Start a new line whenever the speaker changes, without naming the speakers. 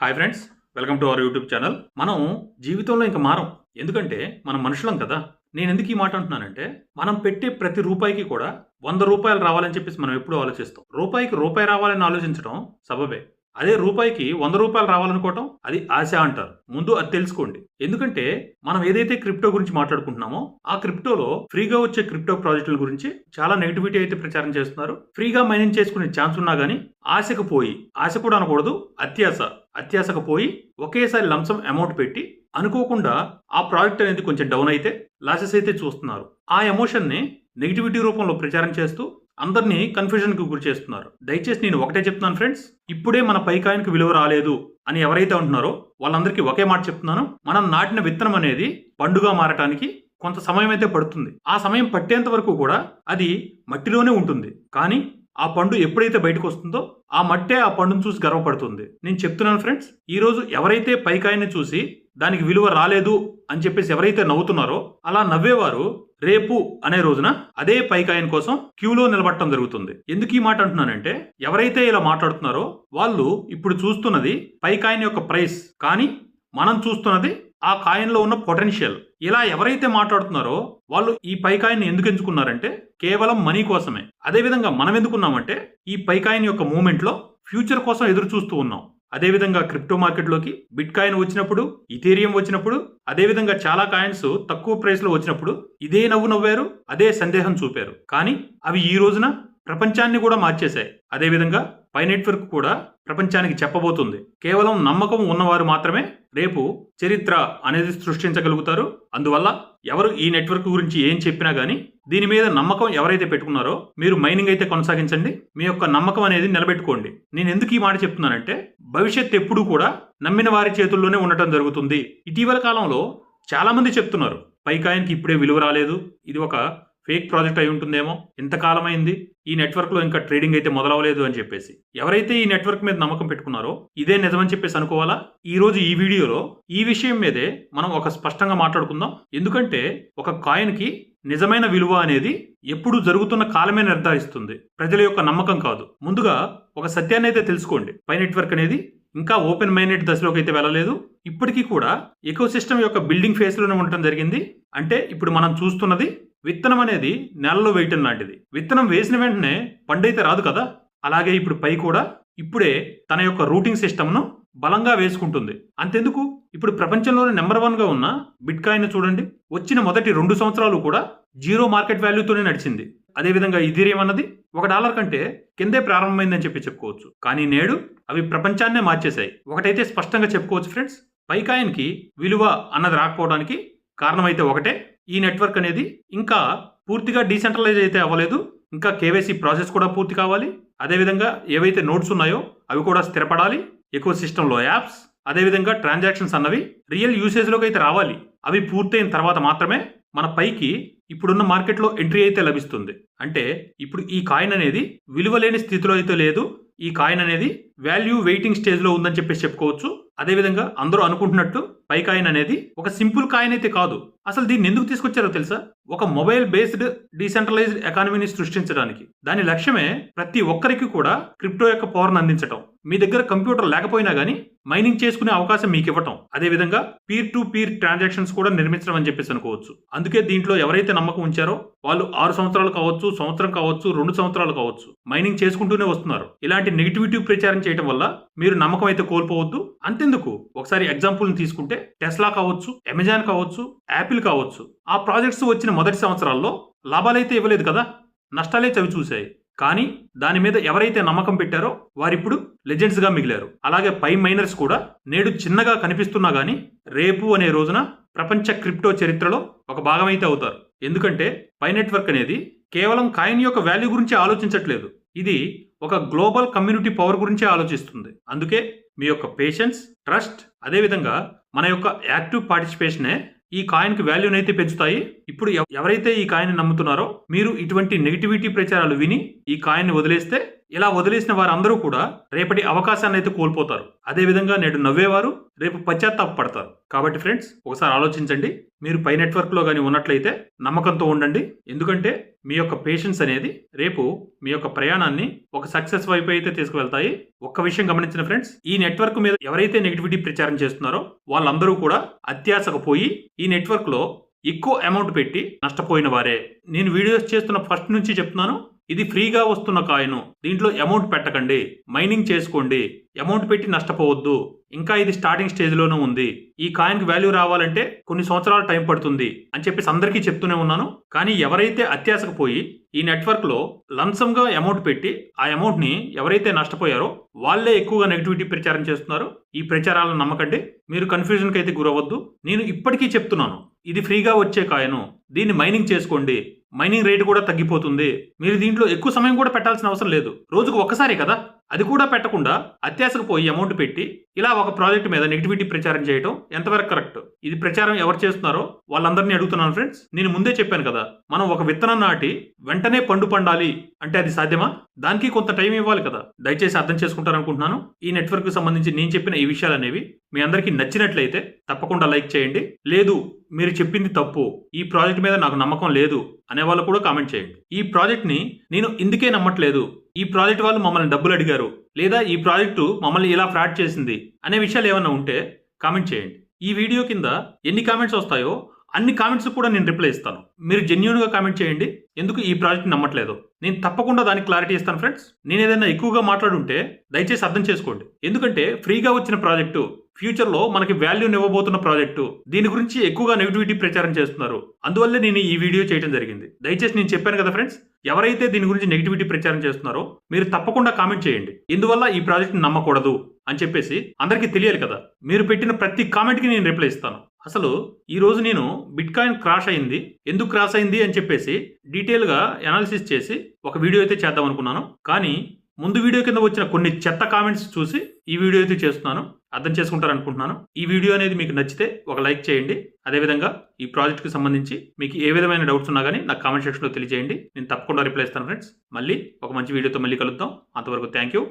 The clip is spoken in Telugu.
Hi friends welcome to our YouTube channel మనం జీవితంలో ఇంకా మారం. ఎందుకంటే మనం మనుషులం కదా. నేను ఎందుకు ఈ మాట అంటున్నానంటే మనం పెట్టే ప్రతి రూపాయికి కూడా వంద రూపాయలు రావాలని చెప్పేసి మనం ఎప్పుడూ ఆలోచిస్తాం. రూపాయికి రూపాయి రావాలని ఆలోచించడం సబబే. అదే రూపాయికి వంద రూపాయలు రావాలనుకోవటం అది ఆశ అంటారు. ముందు అది తెలుసుకోండి. ఎందుకంటే మనం ఏదైతే క్రిప్టో గురించి మాట్లాడుకుంటున్నామో ఆ క్రిప్టోలో ఫ్రీగా వచ్చే క్రిప్టో ప్రాజెక్టుల గురించి చాలా నెగిటివిటీ అయితే ప్రచారం చేస్తున్నారు. ఫ్రీగా మైనింగ్ చేసుకునే ఛాన్స్ ఉన్నా కానీ ఆశకు పోయి ఆశ కూడా అనకూడదు అత్యాశ. అత్యాశకు పోయి ఒకేసారి లంసం అమౌంట్ పెట్టి అనుకోకుండా ఆ ప్రాజెక్ట్ అనేది కొంచెం డౌన్ అయితే లాసెస్ అయితే చూస్తున్నారు. ఆ ఎమోషన్ని నెగిటివిటీ రూపంలో ప్రచారం చేస్తూ అందరినీ కన్ఫ్యూజన్కి గురి చేస్తున్నారు. దయచేసి నేను ఒకటే చెప్తున్నాను ఫ్రెండ్స్ ఇప్పుడే మన పైకాయనికి విలువ రాలేదు అని ఎవరైతే ఉంటున్నారో వాళ్ళందరికీ ఒకే మాట చెప్తున్నాను. మనం నాటిన విత్తనం అనేది పండుగ మారటానికి కొంత సమయం అయితే పడుతుంది. ఆ సమయం పట్టేంత వరకు కూడా అది మట్టిలోనే ఉంటుంది. కానీ ఆ పండు ఎప్పుడైతే బయటకు వస్తుందో ఆ మట్టే ఆ పండును చూసి గర్వపడుతుంది. నేను చెప్తున్నాను ఫ్రెండ్స్ ఈ రోజు ఎవరైతే పైకాయని చూసి దానికి విలువ రాలేదు అని చెప్పేసి ఎవరైతే నవ్వుతున్నారో అలా నవ్వేవారు రేపు అనే రోజున అదే పైకాయన్ కోసం క్యూలో నిలబడటం జరుగుతుంది. ఎందుకు ఈ మాట అంటున్నానంటే ఎవరైతే ఇలా మాట్లాడుతున్నారో వాళ్ళు ఇప్పుడు చూస్తున్నది పైకాయన్ యొక్క ప్రైస్ కానీ మనం చూస్తున్నది ఆ కాయిన్లో ఉన్న పొటెన్షియల్ ఇలా ఎవరైతే మాట్లాడుతున్నారో వాళ్ళు ఈ పైకాయన్ని ఎందుకు ఎంచుకున్నారంటే కేవలం మనీ కోసమే. అదేవిధంగా మనం ఎందుకున్నామంటే ఈ పైకాయిన్ యొక్క మూమెంట్లో ఫ్యూచర్ కోసం ఎదురు చూస్తూ ఉన్నాం అదేవిధంగా క్రిప్టో మార్కెట్లోకి బిట్ కాయిన్ వచ్చినప్పుడు ఇథేరియం వచ్చినప్పుడు అదేవిధంగా చాలా కాయిన్స్ తక్కువ ప్రైస్లో వచ్చినప్పుడు ఇదే నవ్వు నవ్వారు అదే సందేహం చూపారు. కానీ అవి ఈ రోజున ప్రపంచాన్ని కూడా మార్చేశాయి. అదేవిధంగా పై నెట్వర్క్ కూడా ప్రపంచానికి చెప్పబోతుంది. కేవలం నమ్మకం ఉన్నవారు మాత్రమే రేపు చరిత్ర అనేది సృష్టించగలుగుతారు. అందువల్ల ఎవరు ఈ నెట్వర్క్ గురించి ఏం చెప్పినా గానీ దీని మీద నమ్మకం ఎవరైతే పెట్టుకున్నారో మీరు మైనింగ్ అయితే కొనసాగించండి. మీ యొక్క నమ్మకం అనేది నిలబెట్టుకోండి. నేను ఎందుకు ఈ మాట చెప్తున్నానంటే భవిష్యత్ ఎప్పుడూ కూడా నమ్మిన వారి చేతుల్లోనే ఉండటం జరుగుతుంది. ఇటీవల కాలంలో చాలామంది చెప్తున్నారు పైకాయనికి ఇప్పుడే విలువ రాలేదు. ఇది ఒక ఫేక్ ప్రాజెక్ట్ అయి ఉంటుందేమో? ఇంతకాలమైంది ఈ నెట్వర్క్లో ఇంకా ట్రేడింగ్ అయితే మొదలవలేదు అని చెప్పేసి. ఎవరైతే ఈ నెట్వర్క్ మీద నమ్మకం పెట్టుకున్నారో ఇదే నిజమని చెప్పేసి అనుకోవాలా? ఈ రోజు ఈ వీడియోలో ఈ విషయం మీదే మనం ఒక స్పష్టంగా మాట్లాడుకుందాం. ఎందుకంటే ఒక కాయిన్కి నిజమైన విలువ అనేది ఎప్పుడు జరుగుతున్న కాలమే నిర్ధారిస్తుంది. ప్రజల యొక్క నమ్మకం కాదు. ముందుగా ఒక సత్యాన్ని అయితే తెలుసుకోండి. పై నెట్వర్క్ అనేది ఇంకా ఓపెన్ మైండెడ్ దశలోకి అయితే వెళ్ళలేదు. ఇప్పటికీ కూడా ఎకో సిస్టమ్ యొక్క బిల్డింగ్ ఫేస్లోనే ఉండటం జరిగింది. అంటే ఇప్పుడు మనం చూస్తున్నది విత్తనం అనేది నెలలో వేయటం లాంటిది. విత్తనం వేసిన వెంటనే పండైతే రాదు కదా? అలాగే ఇప్పుడు పై కూడా ఇప్పుడే తన యొక్క రూటింగ్ సిస్టమ్ను బలంగా వేసుకుంటుంది. అంతెందుకు? ఇప్పుడు ప్రపంచంలోనే నెంబర్ వన్గా ఉన్న బిట్ కాయిన్ చూడండి. వచ్చిన మొదటి రెండు సంవత్సరాలు కూడా జీరో మార్కెట్ వాల్యూతోనే నడిచింది. అదేవిధంగా ఇథీరియం అన్నది ఒక డాలర్ కంటే కిందే ప్రారంభమైందని చెప్పి చెప్పుకోవచ్చు. కానీ నేడు అవి ప్రపంచాన్నే మార్చేశాయి. ఒకటైతే స్పష్టంగా చెప్పుకోవచ్చు ఫ్రెండ్స్ పైకాయన్కి విలువ అన్నది రాకపోవడానికి కారణమైతే ఒకటే ఈ నెట్వర్క్ అనేది ఇంకా పూర్తిగా డీసెంట్రలైజ్ అయితే అవ్వలేదు. ఇంకా కేవైసీ ప్రాసెస్ కూడా పూర్తి కావాలి. అదేవిధంగా ఏవైతే నోట్స్ ఉన్నాయో అవి కూడా స్థిరపడాలి. ఎక్కువ సిస్టంలో యాప్స్ అదేవిధంగా ట్రాన్సాక్షన్స్ అన్నవి రియల్ యూసేజ్లోకి అయితే రావాలి. అవి పూర్తయిన తర్వాత మాత్రమే మన పైకి ఇప్పుడున్న మార్కెట్లో ఎంట్రీ అయితే లభిస్తుంది. అంటే ఇప్పుడు ఈ కాయిన్ అనేది విలువ లేని స్థితిలో అయితే లేదు. ఈ కాయిన్ అనేది వాల్యూ వెయిటింగ్ స్టేజ్లో ఉందని చెప్పేసి చెప్పుకోవచ్చు. అదేవిధంగా అందరూ అనుకుంటున్నట్టు పై కాయిన్ అనేది ఒక సింపుల్ కాయిన్ అయితే కాదు. అసలు దీన్ని ఎందుకు తీసుకొచ్చారో తెలుసా? ఒక మొబైల్ బేస్డ్ డీసెంట్రలైజ్డ్ ఎకానమీని సృష్టించడానికి. దాని లక్ష్యమే ప్రతి ఒక్కరికి కూడా క్రిప్టో యొక్క పవర్ను అందించడం మీ దగ్గర కంప్యూటర్ లేకపోయినా కానీ మైనింగ్ చేసుకునే అవకాశం మీకు ఇవ్వటం అదేవిధంగా పీర్ టు పీర్ ట్రాన్సాక్షన్స్ కూడా నిర్మించడం అని చెప్పేసి అనుకోవచ్చు. అందుకే దీంట్లో ఎవరైతే నమ్మకం ఉంచారో వాళ్ళు ఆరు సంవత్సరాలు కావచ్చు సంవత్సరం కావచ్చు రెండు సంవత్సరాలు కావచ్చు మైనింగ్ చేసుకుంటూనే వస్తున్నారు. ఇలాంటి నెగిటివిటీ ప్రచారం చేయడం వల్ల మీరు నమ్మకం అయితే కోల్పోవద్దు. అంతెందుకు? ఒకసారి ఎగ్జాంపుల్ తీసుకుంటే టెస్లా కావచ్చు అమెజాన్ కావచ్చు యాపిల్ కావచ్చు. ఆ ప్రాజెక్ట్స్ వచ్చిన మొదటి సంవత్సరాల్లో లాభాలైతే ఇవ్వలేదు కదా? నష్టాలే చవి చూశాయి కానీ దాని మీద ఎవరైతే నమ్మకం పెట్టారో వారిప్పుడు లెజెండ్స్గా మిగిలారు. అలాగే పై మైనర్స్ కూడా నేడు చిన్నగా కనిపిస్తున్నా గానీ రేపు అనే రోజున ప్రపంచ క్రిప్టో చరిత్రలో ఒక భాగమైతే అవుతారు. ఎందుకంటే పై నెట్వర్క్ అనేది కేవలం కాయిన్ యొక్క వాల్యూ గురించి ఆలోచించట్లేదు. ఇది ఒక గ్లోబల్ కమ్యూనిటీ పవర్ గురించి ఆలోచిస్తుంది. అందుకే మీ యొక్క పేషెన్స్ ట్రస్ట్ అదేవిధంగా మన యొక్క యాక్టివ్ పార్టిసిపేషనే ఈ కాయిన్కి వాల్యూనైతే అయితే పెంచుతాయి. ఇప్పుడు ఎవరైతే ఈ కాయిన్ నమ్ముతున్నారో మీరు ఇటువంటి నెగిటివిటీ ప్రచారాలు విని ఈ కాయిన్ వదిలేస్తే ఇలా వదిలేసిన వారందరూ కూడా రేపటి అవకాశాన్ని అయితే కోల్పోతారు. అదేవిధంగా నేడు నవ్వేవారు రేపు పశ్చాత్తాప పడతారు కాబట్టి ఫ్రెండ్స్ ఒకసారి ఆలోచించండి. మీరు పై నెట్వర్క్లో కానీ ఉన్నట్లయితే నమ్మకంతో ఉండండి. ఎందుకంటే మీ యొక్క పేషెన్స్ అనేది రేపు మీ యొక్క ప్రయాణాన్ని ఒక సక్సెస్ వైపు అయితే తీసుకువెళ్తాయి. ఒక్క విషయం గమనించిన ఫ్రెండ్స్ ఈ నెట్వర్క్ మీద ఎవరైతే నెగిటివిటీ ప్రచారం చేస్తున్నారో వాళ్ళందరూ కూడా అత్యాశకు పోయి ఈ నెట్వర్క్లో ఎక్కువ అమౌంట్ పెట్టి నష్టపోయిన వారే. నేను వీడియోస్ చేస్తున్న ఫస్ట్ నుంచి చెప్తున్నాను. ఇది ఫ్రీగా వస్తున్న కాయిన్. దీంట్లో అమౌంట్ పెట్టకండి. మైనింగ్ చేసుకోండి. అమౌంట్ పెట్టి నష్టపోవద్దు. ఇంకా ఇది స్టార్టింగ్ స్టేజ్లోనే ఉంది. ఈ కాయిన్కి వాల్యూ రావాలంటే కొన్ని సంవత్సరాల టైం పడుతుంది అని చెప్పేసి అందరికీ చెప్తూనే ఉన్నాను. కానీ ఎవరైతే అత్యాశకు పోయి ఈ నెట్వర్క్లో లంసంగా అమౌంట్ పెట్టి ఆ అమౌంట్ని ఎవరైతే నష్టపోయారో వాళ్ళే ఎక్కువగా నెగిటివిటీ ప్రచారం చేస్తున్నారు. ఈ ప్రచారాలను నమ్మకండి. మీరు కన్ఫ్యూజన్కి అయితే గురవ్వద్దు. నేను ఇప్పటికీ చెప్తున్నాను. ఇది ఫ్రీగా వచ్చే కాయను. దీన్ని మైనింగ్ చేసుకోండి. మైనింగ్ రేటు కూడా తగ్గిపోతుంది. మీరు దీంట్లో ఎక్కువ సమయం కూడా పెట్టాల్సిన అవసరం లేదు. రోజుకు ఒక్కసారి కదా? అది కూడా పెట్టకుండా అత్యాశకు పోయి అమౌంట్ పెట్టి ఇలా ఒక ప్రాజెక్ట్ మీద నెగిటివిటీ ప్రచారం చేయడం ఎంతవరకు కరెక్ట్ ఇది ప్రచారం ఎవరు చేస్తున్నారో వాళ్ళందరినీ అడుగుతున్నాను ఫ్రెండ్స్ నేను ముందే చెప్పాను కదా మనం ఒక విత్తనం నాటి వెంటనే పండు పండాలి అంటే అది సాధ్యమా? దానికి కొంత టైం ఇవ్వాలి కదా. దయచేసి అర్థం చేసుకుంటారనుకుంటున్నాను. ఈ నెట్వర్క్ సంబంధించి నేను చెప్పిన ఈ విషయాలు అనేవి మీ అందరికీ నచ్చినట్లయితే తప్పకుండా లైక్ చేయండి. లేదు మీరు చెప్పింది తప్పు. ఈ ప్రాజెక్ట్ మీద నాకు నమ్మకం లేదు అనే వాళ్ళు కూడా కామెంట్ చేయండి. ఈ ప్రాజెక్ట్ని నేను ఇందుకే నమ్మట్లేదు. ఈ ప్రాజెక్ట్ వాళ్ళు మమ్మల్ని డబ్బులు అడిగారు లేదా ఈ ప్రాజెక్టు మమ్మల్ని ఇలా ఫ్రాడ్ చేసింది అనే విషయాలు ఏమైనా ఉంటే కామెంట్ చేయండి. ఈ వీడియో కింద ఎన్ని కామెంట్స్ వస్తాయో అన్ని కామెంట్స్ కూడా నేను రిప్లై ఇస్తాను. మీరు జెన్యున్గా కామెంట్ చేయండి. ఎందుకు ఈ ప్రాజెక్ట్ నమ్మట్లేదు? నేను తప్పకుండా దానికి క్లారిటీ ఇస్తాను ఫ్రెండ్స్. నేను ఏదైనా ఎక్కువగా మాట్లాడుంటే దయచేసి అర్థం చేసుకోండి. ఎందుకంటే ఫ్రీగా వచ్చిన ప్రాజెక్టు ఫ్యూచర్లో మనకి వాల్యూని ఇవ్వబోతున్న ప్రాజెక్టు. దీని గురించి ఎక్కువగా నెగిటివిటీ ప్రచారం చేస్తున్నారు. అందువల్లే నేను ఈ వీడియో చేయడం జరిగింది. దయచేసి నేను చెప్పాను కదా ఫ్రెండ్స్ ఎవరైతే దీని గురించి నెగిటివిటీ ప్రచారం చేస్తున్నారో మీరు తప్పకుండా కామెంట్ చేయండి. ఇందువల్ల ఈ ప్రాజెక్ట్ని నమ్మకూడదు అని చెప్పేసి అందరికీ తెలియాలి కదా. మీరు పెట్టిన ప్రతి కామెంట్కి నేను రిప్లై ఇస్తాను. అసలు ఈరోజు నేను బిట్ కాయిన్ క్రాష్ అయింది. ఎందుకు క్రాష్ అయింది అని చెప్పేసి డీటెయిల్గా అనాలిసిస్ చేసి ఒక వీడియో అయితే చేద్దాం అనుకున్నాను. కానీ ముందు వీడియో కింద వచ్చిన కొన్ని చెత్త కామెంట్స్ చూసి ఈ వీడియో అయితే చేస్తున్నాను. అర్థం చేసుకుంటారనుకుంటున్నాను. ఈ వీడియో అనేది మీకు నచ్చితే ఒక లైక్ చేయండి. అదేవిధంగా ఈ ప్రాజెక్ట్కి సంబంధించి మీకు ఏ విధమైన డౌట్స్ ఉన్నా కానీ నాకు కామెంట్ సెక్షన్లో తెలియజేయండి. నేను తప్పకుండా రిప్లై ఇస్తాను ఫ్రెండ్స్ మళ్ళీ ఒక మంచి వీడియోతో మళ్ళీ కలుద్దాం. అంతవరకు థ్యాంక్ యూ